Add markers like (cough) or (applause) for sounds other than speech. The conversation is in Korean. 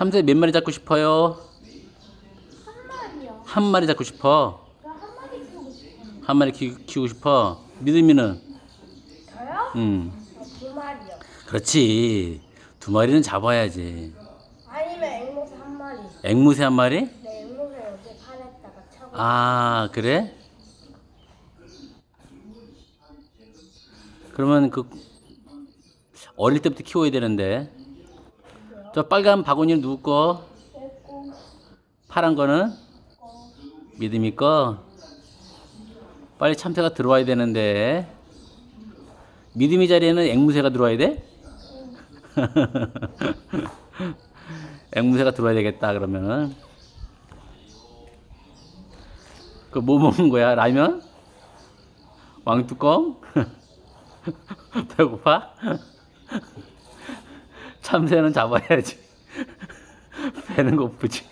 참새 몇 마리 잡고 싶어요? 한 마리요. 한 마리 잡고 싶어. 나한 마리 키우고 싶어요. 한 마리 키, 키우고 싶어. 믿음이는? 저요? 응. 저두 마리요. 그렇지. 두 마리는 잡아야지. 아니면 앵무새 한 마리. 앵무새 한 마리? 네, 앵무새 어제 팔았다가 차고. 아, 그래? 그러면 그 어릴 때부터 키워야 되는데. 저 빨간 바구니는 누구 거? 파란 거는 어, 믿음이 거. 빨리 참새가 들어와야 되는데. 믿음이 자리에는 앵무새가 들어와야 돼? (laughs) 앵무새가 들어와야 되겠다 그러면은. 그 뭐 먹는 거야? 라면? 왕뚜껑? (laughs) 배고파? (laughs) 참새는 잡아야지. (laughs) 배는 고프지.